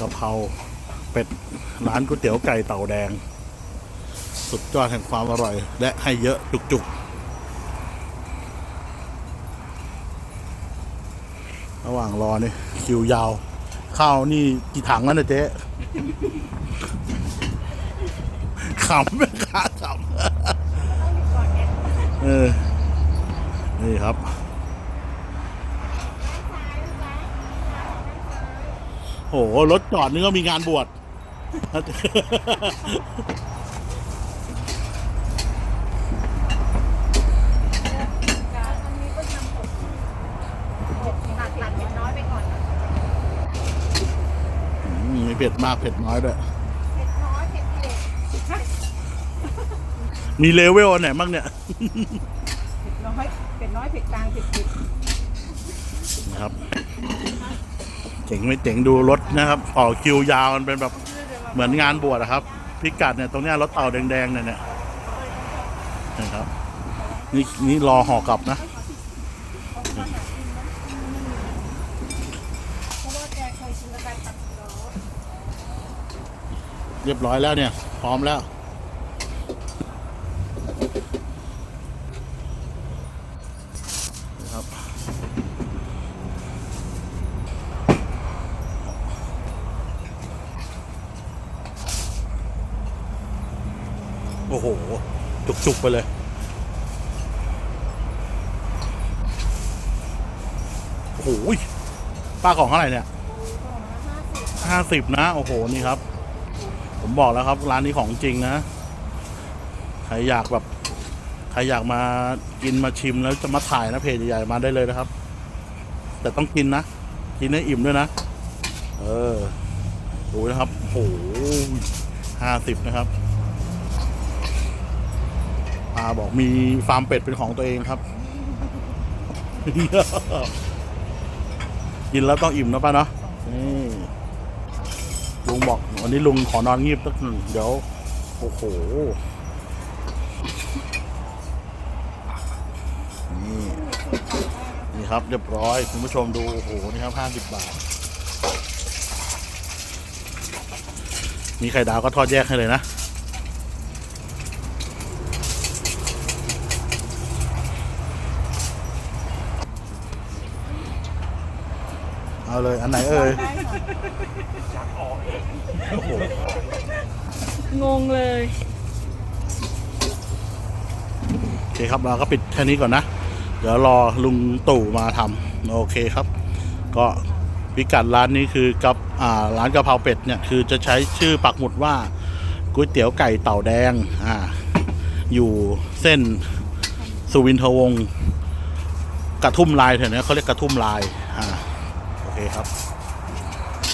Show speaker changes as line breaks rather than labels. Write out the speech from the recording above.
กะเพราเป็ดร้านก๋วยเตี๋ยวไก่เต่าแดง สุดยอดแห่งความอร่อย และให้เยอะจุกๆ ระหว่างรอนี่คิวยาว ข้าวนี่กี่ถังแล้วนะเจ๊ขำไม่ขาขำเออ นี่ครับ โหรถจอดนี่ก็มีงานบวช
ตัดตัดน้อยไปก่อน
อืมมีเผ็ดมากเผ็ดน้อยด้วย
เผ็ดน้อยเผ็ดเผ็ด
มีเลเวลอันไหนบ้างเนี่ย
น้อย เผ็ดน้อย เผ็ดกลาง เผ็ดเผ็ด
นะครับ เจ๋งไม่เจ๋งดูรถนะครับต่อคิวยาวมันเป็นแบบเหมือนงานบวชอะครับ พิกัดเนี่ยตรงเนี้ยรถเต่าแดงๆเนี่ยเนี่ยนะครับนี่นี่รอห่อกลับนะ
เรี
ยบร้อยแล้วเนี่ย พร้อมแล้ว นะครับ โอ้โห จุกๆไปเลย โอ้โหป้ากล่องเท่าไหร่เนี่ยห้าสิบนะ โอ้โห นี่ครับ ผมบอกแล้วครับ ร้านนี้ของจริงนะ ใครอยากแบบ ใครอยากมากินมาชิมแล้วจะมาถ่ายนะเพจใหญ่ๆมาได้เลยนะครับ แต่ต้องกินนะ กินให้อิ่มด้วยนะ เออดูนะครับ โอ้โหห้าสิบนะครับ อาบอกมีฟาร์มเป็ดเป็นของตัวเองครับ กินแล้วต้องอิ่มนะป้าเนาะนี่ลุงบอกวันนี้ลุงขอนอนงีบสักหนึ่งเดี๋ยว โอ้โหนี่นี่ครับเรียบร้อยคุณผู้ชมดู โอ้โห นี่ครับห้าสิบบาท มีไข่ดาวก็ทอดแยกให้เลยนะ เอาเลย อันไหนเอ่ยโอ้โห
งงเลย
โอเคครับเราก็ปิดแค่นี้ก่อนนะ เดี๋ยวรอลุงตู่มาทำโอเคครับ ก็พิกัดร้านนี้คือกับอ่าร้านกะเพราเป็ดเนี่ยคือจะใช้ชื่อปักหมุดว่าก๋วยเตี๋ยวไก่เต่าแดงอ่าอยู่เส้นสุวินทวงศ์กระทุ่มลายเถอะนะเขาเรียกกระทุ่มลายอ่าโอ เคครับ